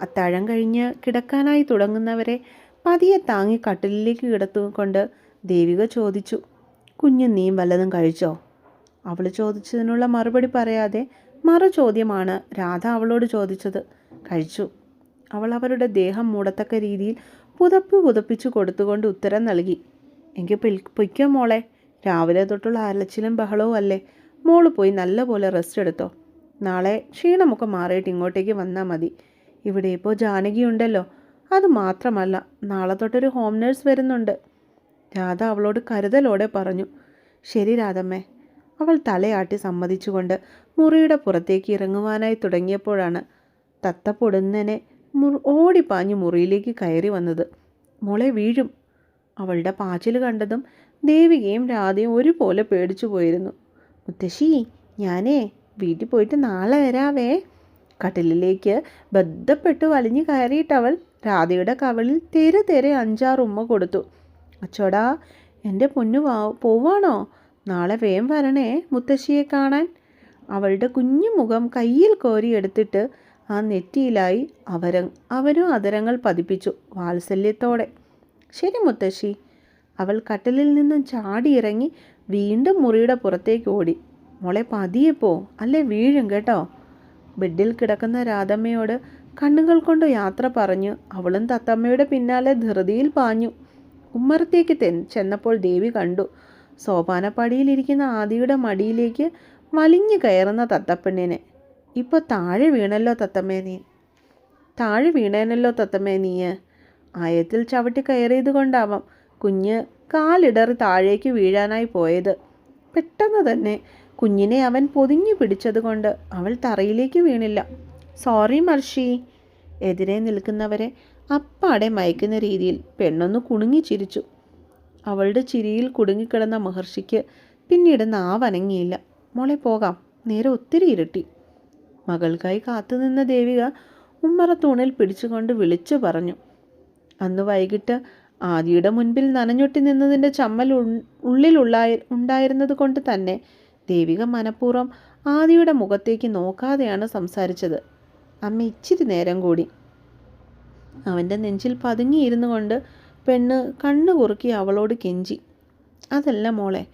അത്താഴം കഴിഞ്ഞ് കിടക്കാനായി തുടങ്ങുന്നവരെ പതിയെ താങ്ങി കട്ടിലിലേക്ക് കിടത്തുകൊണ്ട് ദേവിക ചോദിച്ചു കുഞ്ഞ് നീം വല്ലതും കഴിച്ചോ? അവൾ ചോദിച്ചതിനുള്ള മറുപടി പറയാതെ മറു ചോദ്യമാണ് രാധ അവളോട് ചോദിച്ചത്. കഴിച്ചു. അവൾ അവരുടെ ദേഹം മൂടത്തക്ക രീതിയിൽ പുതപ്പ് പുതപ്പിച്ചു കൊടുത്തുകൊണ്ട് ഉത്തരം നൽകി. എങ്കിൽ പൊയ്- പൊയ്ക്കോ മോളെ. രാവിലെ തൊട്ടുള്ള അലച്ചിലും ബഹളവും അല്ലേ? മോൾ പോയി നല്ലപോലെ റെസ്റ്റ് എടുത്തോ. നാളെ ക്ഷീണമൊക്കെ മാറിയിട്ട് ഇങ്ങോട്ടേക്ക് വന്നാൽ മതി. ഇവിടെ ഇപ്പോൾ ജാനകി ഉണ്ടല്ലോ. അത് മാത്രമല്ല നാളെ തൊട്ടൊരു ഹോം നേഴ്സ് വരുന്നുണ്ട്. രാധ അവളോട് കരുതലോടെ പറഞ്ഞു. ശരി രാധമ്മേ. അവൾ തലയാട്ടി സമ്മതിച്ചുകൊണ്ട് മുറിയുടെ പുറത്തേക്ക് ഇറങ്ങുവാനായി തുടങ്ങിയപ്പോഴാണ് തത്ത പൊടുന്നനെ മു ഓടിപ്പാഞ്ഞ് മുറിയിലേക്ക് കയറി വന്നത്. മോളെ വീഴും. അവളുടെ പാച്ചിൽ കണ്ടതും ദേവികയും രാധയും ഒരുപോലെ പേടിച്ചു പോയിരുന്നു. മുത്തശ്ശി ഞാനേ വീട്ടിൽ പോയിട്ട് നാളെ വരാവേ. കട്ടിലിലേക്ക് ബന്ധപ്പെട്ട് വലിഞ്ഞു കയറിയിട്ടവൾ രാധയുടെ കവളിൽ തെരെ തെരെ അഞ്ചാറ് ഉമ്മ കൊടുത്തു. അച്ചോടാ എന്റെ പൊന്നു പോവാണോ? നാളെ വേം വരണേ മുത്തശ്ശിയെ കാണാൻ. അവളുടെ കുഞ്ഞു മുഖം കയ്യിൽ കോരി എടുത്തിട്ട് ആ നെറ്റിയിലായി അവര അവരും അതരങ്ങൾ പതിപ്പിച്ചു വാത്സല്യത്തോടെ. ശരി മുത്തശ്ശി. അവൾ കട്ടിലിൽ നിന്നും ചാടിയിറങ്ങി വീണ്ടും മുറിയുടെ പുറത്തേക്ക് ഓടി. മോളെ പതിയെ പോ. അല്ലേ വീഴും കേട്ടോ. ബെഡിൽ കിടക്കുന്ന രാധമ്മയോട് കണ്ണുകൾ കൊണ്ട് യാത്ര പറഞ്ഞു. അവളും തത്തമ്മയുടെ പിന്നാലെ ധൃതിയിൽ പാഞ്ഞു. ഉമ്മറത്തേക്ക് തെൻ ചെന്നപ്പോൾ ദേവി കണ്ടു. സോപാനപ്പടിയിലിരിക്കുന്ന ആദിയുടെ മടിയിലേക്ക് വലിഞ്ഞു കയറുന്ന തത്തപ്പെണ്ണിനെ. ഇപ്പോൾ താഴെ വീണല്ലോ തത്തമ്മേ നീ. താഴെ വീണേനല്ലോ തത്തമ്മേ നീയ്. ആയത്തിൽ ചവിട്ടി കയറിയത് കൊണ്ടാവാം കുഞ്ഞ് കാലിടറി താഴേക്ക് വീഴാനായി പോയത്. പെട്ടെന്ന് തന്നെ കുഞ്ഞിനെ അവൻ പൊതിഞ്ഞു പിടിച്ചതുകൊണ്ട് അവൾ തറയിലേക്ക് വീണില്ല. സോറി മർഷി എതിരെ നിൽക്കുന്നവരെ അപ്പാടെ മയക്കുന്ന രീതിയിൽ പെണ്ണൊന്ന് കുണുങ്ങി ചിരിച്ചു. അവളുടെ ചിരിയിൽ കുടുങ്ങിക്കിടന്ന മഹർഷിക്ക് പിന്നീട് നാവനങ്ങിയില്ല. മോളെ പോകാം. നേരെ ഒത്തിരി ഇരുട്ടി. മകൾക്കായി കാത്തുനിന്ന ദേവിക ഉമ്മറത്തൂണിൽ പിടിച്ചുകൊണ്ട് വിളിച്ചു പറഞ്ഞു. അന്ന് വൈകിട്ട് ആദിയുടെ മുൻപിൽ നനഞ്ഞൊട്ടി നിന്നതിന്റെ ചമ്മൽ ഉള്ളിലുള്ളായി ഉണ്ടായിരുന്നത് കൊണ്ട് തന്നെ ദേവിക മനഃപൂർവം ആദിയുടെ മുഖത്തേക്ക് നോക്കാതെയാണ് സംസാരിച്ചത്. അമ്മ ഇച്ചിരി നേരം കൂടി. അവന്റെ നെഞ്ചിൽ പതുങ്ങിയിരുന്നു കൊണ്ട് പെണ്ണ് കണ്ണു കുറുക്കി അവളോട് കെഞ്ചി. അതല്ല മോളെ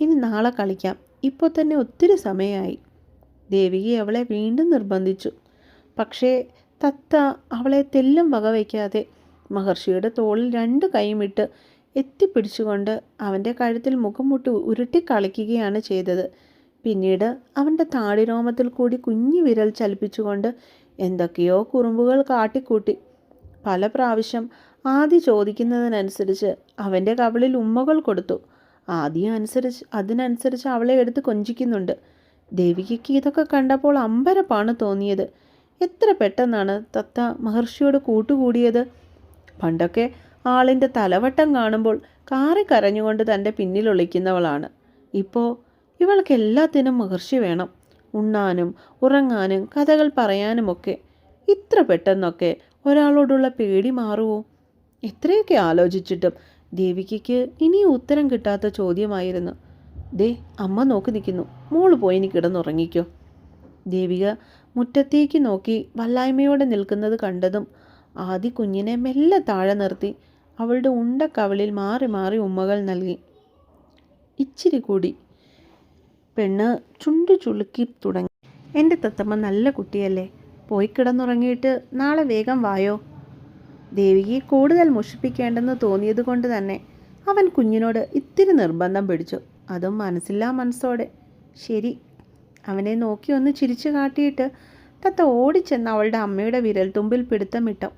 ഇനി നാളെ കളിക്കാം. ഇപ്പോൾ തന്നെ ഒത്തിരി സമയമായി. ദേവികി അവളെ വീണ്ടും നിർബന്ധിച്ചു. പക്ഷേ തത്ത അവളെ തെല്ലും വകവയ്ക്കാതെ മഹർഷിയുടെ തോളിൽ രണ്ട് കൈയുമിട്ട് എത്തിപ്പിടിച്ചുകൊണ്ട് അവന്റെ കഴുത്തിൽ മുഖം മുട്ട് ഉരുട്ടി കളിക്കുകയാണ് ചെയ്തത്. പിന്നീട് അവന്റെ താടിരോമത്തിൽ കൂടി കുഞ്ഞു വിരൽ ചലിപ്പിച്ചുകൊണ്ട് എന്തൊക്കെയോ കുറുമ്പുകൾ കാട്ടിക്കൂട്ടി. പല പ്രാവശ്യം ആദി ചോദിക്കുന്നതിനനുസരിച്ച് അവന്റെ കവളിൽ ഉമ്മകൾ കൊടുത്തു. ആദി അനുസരിച്ച് അതിനനുസരിച്ച് അവളെ എടുത്ത് കൊഞ്ചിക്കുന്നുണ്ട്. ദേവികയ്ക്ക് ഇതൊക്കെ കണ്ടപ്പോൾ അമ്പരപ്പാണ് തോന്നിയത്. എത്ര പെട്ടെന്നാണ് തത്ത മഹർഷിയോട് കൂട്ടുകൂടിയത്? പണ്ടൊക്കെ ആളിന്റെ തലവട്ടം കാണുമ്പോൾ കാറി കരഞ്ഞുകൊണ്ട് തന്റെ പിന്നിലൊളിക്കുന്നവളാണ് ഇപ്പോൾ ഇവൾക്ക് എല്ലാത്തിനും മഹർഷി വേണം. ഉണ്ണാനും ഉറങ്ങാനും കഥകൾ പറയാനുമൊക്കെ. ഇത്ര പെട്ടെന്നൊക്കെ ഒരാളോടുള്ള പേടി മാറുമോ എത്രയൊക്കെ ആലോചിച്ചിട്ടും ദേവികയ്ക്ക് ഇനിയും ഉത്തരം കിട്ടാത്ത ചോദ്യമായിരുന്നു. ദേ അമ്മ നോക്കി നിൽക്കുന്നു. മോൾ പോയി ഇനി കിടന്നുറങ്ങിക്കോ. ദേവിക മുറ്റത്തേക്ക് നോക്കി വല്ലായ്മയോടെ നിൽക്കുന്നത് കണ്ടതും ആദി കുഞ്ഞിനെ മെല്ലെ താഴെ നിർത്തി അവളുടെ ഉണ്ട കവളിൽ മാറി മാറി ഉമ്മകൾ നൽകി. ഇച്ചിരി കൂടി. പെണ്ണ് ചുണ്ടു ചുളുക്കി തുടങ്ങി. എന്റെ തത്തമ്മ നല്ല കുട്ടിയല്ലേ. പോയി കിടന്നുറങ്ങിയിട്ട് നാളെ വേഗം വായോ. ദേവികയെ കൂടുതൽ മുഷിപ്പിക്കേണ്ടെന്ന് തോന്നിയത് കൊണ്ട് തന്നെ അവൻ കുഞ്ഞിനോട് ഇത്തിരി നിർബന്ധം പിടിച്ചു. അതും മനസ്സില്ലാ മനസ്സോടെ. ശരി. അവനെ നോക്കി ഒന്ന് ചിരിച്ചു കാട്ടിയിട്ട് തത്ത ഓടിച്ചെന്ന് അവളുടെ അമ്മയുടെ വിരൽത്തുമ്പിൽ പിടുത്തമിട്ടു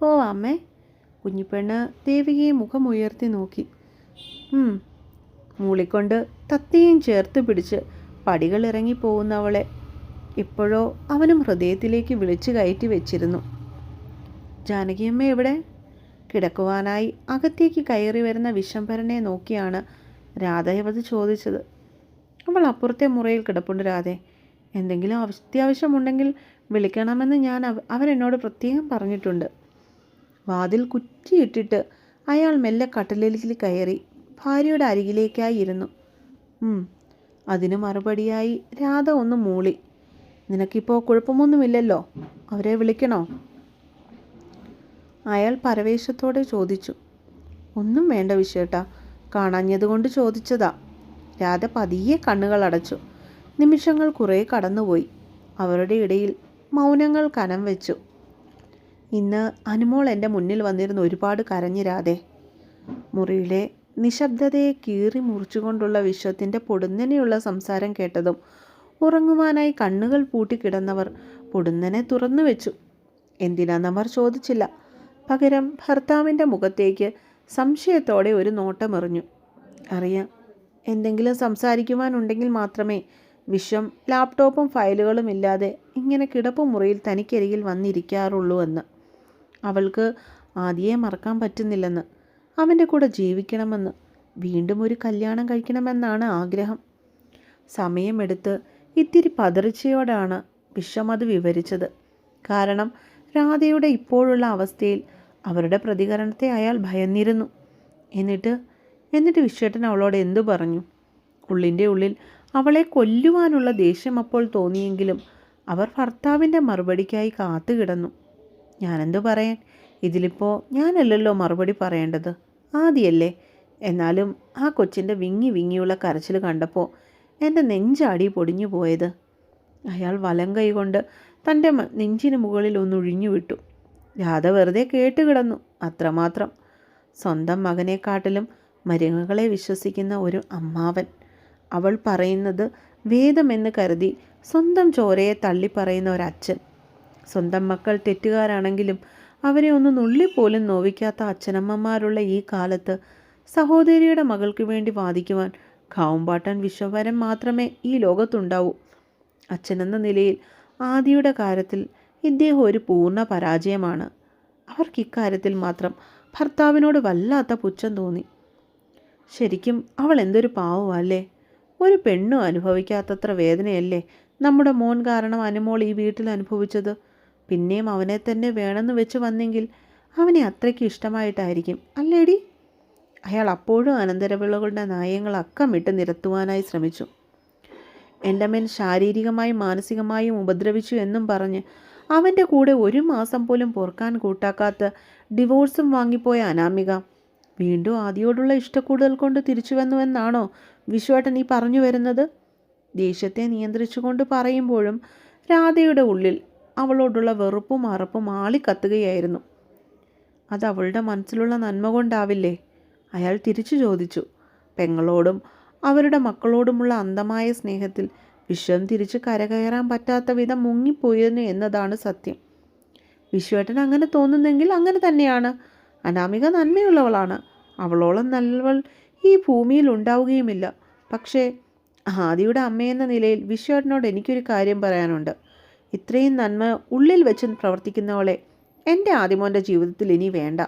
പോവാമ്മേ കുഞ്ഞിപ്പെണ്ണ് ദേവികയെ മുഖമുയർത്തി നോക്കി. മൂളിക്കൊണ്ട് തത്തയും ചേർത്ത് പിടിച്ച് പടികൾ ഇറങ്ങി പോകുന്നവളെ ഇപ്പോഴോ അവനും ഹൃദയത്തിലേക്ക് വിളിച്ചു കയറ്റി വെച്ചിരുന്നു. ജാനകിയമ്മ എവിടെ? കിടക്കുവാനായി അകത്തേക്ക് കയറി വരുന്ന വിശംഭരനെ നോക്കിയാണ് രാധയവത് ചോദിച്ചത്. അവൾ അപ്പുറത്തെ മുറിയിൽ കിടപ്പുണ്ട് രാധേ. എന്തെങ്കിലും അത്യാവശ്യമുണ്ടെങ്കിൽ വിളിക്കണമെന്ന് ഞാൻ അവരെന്നോട് പ്രത്യേകം പറഞ്ഞിട്ടുണ്ട്. വാതിൽ കുറ്റിയിട്ടിട്ട് അയാൾ മെല്ലെ കട്ടലിലേക്ക് കയറി ഭാര്യയുടെ അരികിലേക്കായി ഇരുന്നു ഉം. അതിന് മറുപടിയായി രാധ ഒന്ന് മൂളി. നിനക്കിപ്പോൾ കുഴപ്പമൊന്നുമില്ലല്ലോ? അവരെ വിളിക്കണോ? അയാൾ പരവേശത്തോടെ ചോദിച്ചു. ഒന്നും വേണ്ട വിഷയട്ടാ കാണാഞ്ഞതുകൊണ്ട് ചോദിച്ചതാ. രാധ പതിയെ കണ്ണുകൾ അടച്ചു. നിമിഷങ്ങൾ കുറേ കടന്നുപോയി. അവരുടെ ഇടയിൽ മൗനങ്ങൾ കനം വെച്ചു. ഇന്ന് അനുമോൾ എന്റെ മുന്നിൽ വന്നിരുന്ന് ഒരുപാട് കരഞ്ഞിരാതെ. മുറിയിലെ നിശബ്ദതയെ കീറി മുറിച്ചുകൊണ്ടുള്ള വിശ്വത്തിന്റെ പൊടുന്നനെയുള്ള സംസാരം കേട്ടതും ഉറങ്ങുവാനായി കണ്ണുകൾ പൂട്ടിക്കിടന്നവർ പൊടുന്നനെ തുറന്നു വെച്ചു. എന്തിനാന്നവർ ചോദിച്ചില്ല. പകരം ഭർത്താവിന്റെ മുഖത്തേക്ക് സംശയത്തോടെ ഒരു നോട്ടമെറിഞ്ഞു. അറിയാം എന്തെങ്കിലും സംസാരിക്കുവാനുണ്ടെങ്കിൽ മാത്രമേ വിശ്വം ലാപ്ടോപ്പും ഫയലുകളും ഇല്ലാതെ ഇങ്ങനെ കിടപ്പുമുറിയിൽ തനിക്കരികിൽ വന്നിരിക്കാറുള്ളൂ എന്ന്. അവൾക്ക് ആദിയെ മറക്കാൻ പറ്റുന്നില്ലെന്ന്. അവന്റെ കൂടെ ജീവിക്കണമെന്ന്. വീണ്ടും ഒരു കല്യാണം കഴിക്കണമെന്നാണ് ആഗ്രഹം. സമയമെടുത്ത് ഇത്തിരി പതറിച്ചയോടാണ് വിശ്വം അത് വിവരിച്ചത്. കാരണം രാധയുടെ ഇപ്പോഴുള്ള അവസ്ഥയിൽ അവരുടെ പ്രതികരണത്തെ അയാൾ ഭയന്നിരുന്നു. എന്നിട്ട് എന്നിട്ട് വിശ്വേട്ടൻ അവളോട് എന്തു പറഞ്ഞു? ഉള്ളിന്റെ ഉള്ളിൽ അവളെ കൊല്ലുവാനുള്ള ദേഷ്യം അപ്പോൾ തോന്നിയെങ്കിലും അവർ ഭർത്താവിന്റെ മറുപടിക്കായി കാത്തു കിടന്നു ഞാനെന്തു പറയാൻ? ഇതിലിപ്പോൾ ഞാനല്ലല്ലോ മറുപടി പറയേണ്ടത്. ആദിയല്ലേ? എന്നാലും ആ കൊച്ചിന്റെ വിങ്ങി വിങ്ങിയുള്ള കരച്ചിൽ കണ്ടപ്പോൾ എന്റെ നെഞ്ചാടി പൊടിഞ്ഞു പോയത്. അയാൾ വലം കൈ കൊണ്ട് തന്റെ നെഞ്ചിന് മുകളിൽ ഒന്ന് ഒഴിഞ്ഞു വിട്ടു. രാധ വെറുതെ കേട്ടുകിടന്നു അത്രമാത്രം. സ്വന്തം മകനെക്കാട്ടിലും മരുമകളെ വിശ്വസിക്കുന്ന ഒരു അമ്മാവൻ. അവൾ പറയുന്നത് വേദമെന്ന് കരുതി സ്വന്തം ചോരയെ തള്ളിപ്പറയുന്ന ഒരച്ഛൻ. സ്വന്തം മക്കൾ തെറ്റുകാരാണെങ്കിലും അവരെ ഒന്ന് നുള്ളിപ്പോലും നോവിക്കാത്ത അച്ഛനമ്മമാരുള്ള ഈ കാലത്ത് സഹോദരിയുടെ മകൾക്ക് വേണ്ടി വാദിക്കുവാൻ ഖാവുംപാട്ടൻ വിശ്വവരൻ മാത്രമേ ഈ ലോകത്തുണ്ടാവൂ. അച്ഛനെന്ന നിലയിൽ ആദിയുടെ കാര്യത്തിൽ ഇദ്ദേഹം ഒരു പൂർണ പരാജയമാണ്. അവർക്ക് ഇക്കാര്യത്തിൽ മാത്രം ഭർത്താവിനോട് വല്ലാത്ത പുച്ഛം തോന്നി. ശരിക്കും അവൾ എന്തൊരു പാവമല്ലേ ഒരു പെണ്ണും അനുഭവിക്കാത്തത്ര വേദനയല്ലേ നമ്മുടെ മോൻ കാരണം അനുമോൾ ഈ വീട്ടിൽ അനുഭവിച്ചത്? പിന്നെയും അവനെ തന്നെ വേണമെന്ന് വെച്ച് വന്നെങ്കിൽ അവനെ അത്രയ്ക്ക് ഇഷ്ടമായിട്ടായിരിക്കും. അല്ലേടി? അയാൾ അപ്പോഴും അനന്തരവിളകളുടെ നായങ്ങൾ അക്കമിട്ട് നിരത്തുവാനായി ശ്രമിച്ചു. എന്റെ മേൻ ശാരീരികമായും മാനസികമായും ഉപദ്രവിച്ചു എന്നും പറഞ്ഞ് അവന്റെ കൂടെ ഒരു മാസം പോലും പൊറുക്കാൻ കൂട്ടാക്കാത്ത ഡിവോഴ്സും വാങ്ങിപ്പോയ അനാമിക വീണ്ടും ആദിയോടുള്ള ഇഷ്ടക്കൂടുതൽ കൊണ്ട് തിരിച്ചു വന്നുവെന്നാണോ വിശ്വേട്ടൻ ഈ പറഞ്ഞു വരുന്നത്? ദേഷ്യത്തെ നിയന്ത്രിച്ചുകൊണ്ട് പറയുമ്പോഴും രാധയുടെ ഉള്ളിൽ അവളോടുള്ള വെറുപ്പും അറപ്പും ആളിക്കത്തുകയായിരുന്നു അത് അവളുടെ മനസ്സിലുള്ള നന്മ കൊണ്ടാവില്ലേ? അയാൾ തിരിച്ചു ചോദിച്ചു. പെങ്ങളോടും അവരുടെ മക്കളോടുമുള്ള അന്തമായ സ്നേഹത്തിൽ വിശ്വം തിരിച്ച് കരകയറാൻ പറ്റാത്ത വിധം മുങ്ങിപ്പോയിരുന്നു എന്നതാണ് സത്യം. വിശ്വേട്ടൻ അങ്ങനെ തോന്നുന്നെങ്കിൽ അങ്ങനെ തന്നെയാണ്. അനാമിക നന്മയുള്ളവളാണ്. അവളോളം നല്ലവൾ ഈ ഭൂമിയിൽ ഉണ്ടാവുകയുമില്ല. പക്ഷേ ആദിയുടെ അമ്മയെന്ന നിലയിൽ വിശ്വേട്ടനോട് എനിക്കൊരു കാര്യം പറയാനുണ്ട്. ഇത്രയും നന്മ ഉള്ളിൽ വെച്ച് പ്രവർത്തിക്കുന്നവളെ എന്റെ ആദിമോന്റെ ജീവിതത്തിൽ ഇനി വേണ്ട.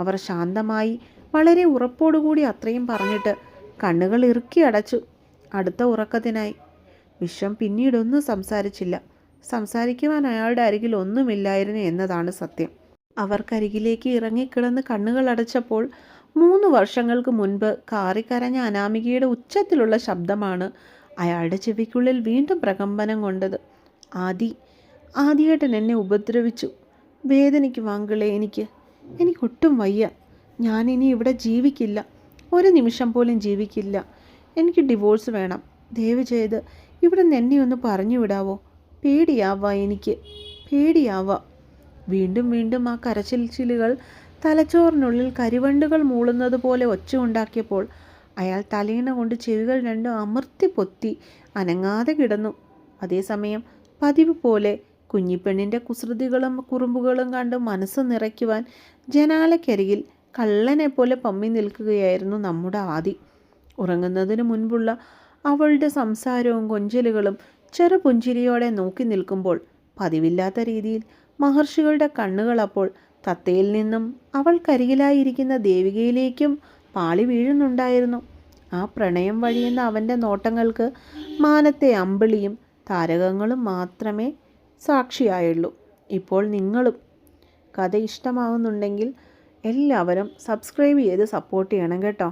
അവർ ശാന്തമായി വളരെ ഉറപ്പോടുകൂടി അത്രയും പറഞ്ഞിട്ട് കണ്ണുകൾ ഇറുക്കി അടച്ചു. അടുത്ത ഉറക്കത്തിനായി. വിശ്വം പിന്നീടൊന്നും സംസാരിച്ചില്ല. സംസാരിക്കുവാൻ അയാളുടെ അരികിൽ ഒന്നുമില്ലായിരുന്നു എന്നതാണ് സത്യം. അവർക്കരികിലേക്ക് ഇറങ്ങിക്കിടന്ന് കണ്ണുകൾ അടച്ചപ്പോൾ മൂന്ന് വർഷങ്ങൾക്ക് മുൻപ് കാറിക്കരഞ്ഞ അനാമികയുടെ ഉച്ചത്തിലുള്ള ശബ്ദമാണ് അയാളുടെ ചെവിക്കുള്ളിൽ വീണ്ടും പ്രകമ്പനം കൊണ്ടത്. ആദി ആദിയേട്ടൻ എന്നെ ഉപദ്രവിച്ചു. വേദനയ്ക്ക് വാങ്കളെ എനിക്ക്. എനിക്കൊട്ടും വയ്യ. ഞാനിനി ഇവിടെ ജീവിക്കില്ല. ഒരു നിമിഷം പോലും ജീവിക്കില്ല. എനിക്ക് ഡിവോഴ്സ് വേണം. ദയവ് ചെയ്ത് ഇവിടെ നിന്ന് എന്നെ ഒന്ന് പറഞ്ഞു വിടാവോ? പേടിയാവാ എനിക്ക്. പേടിയാവാ. വീണ്ടും വീണ്ടും ആ കരച്ചിൽച്ചിലുകൾ തലച്ചോറിനുള്ളിൽ കരിവണ്ടുകൾ മൂളുന്നത് പോലെ ഒച്ച ഉണ്ടാക്കിയപ്പോൾ അയാൾ തലയിണ കൊണ്ട് ചെവികൾ രണ്ടും അമർത്തി പൊത്തി അനങ്ങാതെ കിടന്നു. അതേസമയം പതിവ് പോലെ കുഞ്ഞിപ്പെണ്ണിന്റെ കുസൃതികളും കുറുമ്പുകളും കണ്ട് മനസ്സ് നിറയ്ക്കുവാൻ ജനാലക്കരികിൽ കള്ളനെപ്പോലെ പമ്മി നിൽക്കുകയായിരുന്നു നമ്മുടെ ആദി. ഉറങ്ങുന്നതിന് മുൻപുള്ള അവളുടെ സംസാരവും കൊഞ്ചലുകളും ചെറുപുഞ്ചിരിയോടെ നോക്കി നിൽക്കുമ്പോൾ പതിവില്ലാത്ത രീതിയിൽ മഹർഷികളുടെ കണ്ണുകൾ അപ്പോൾ തത്തയിൽ നിന്നും അവൾ അവൾക്കരികിലായിരിക്കുന്ന ദേവികയിലേക്കും പാളി വീഴുന്നുണ്ടായിരുന്നു. ആ പ്രണയം വഴിയുന്ന അവന്റെ നോട്ടങ്ങൾക്ക് മാനത്തെ അമ്പിളിയും താരകങ്ങളും മാത്രമേ സാക്ഷിയായുള്ളൂ. ഇപ്പോൾ നിങ്ങളും കഥ ഇഷ്ടമാവുന്നുണ്ടെങ്കിൽ എല്ലാവരും സബ്സ്ക്രൈബ് ചെയ്ത് സപ്പോർട്ട് ചെയ്യണം കേട്ടോ.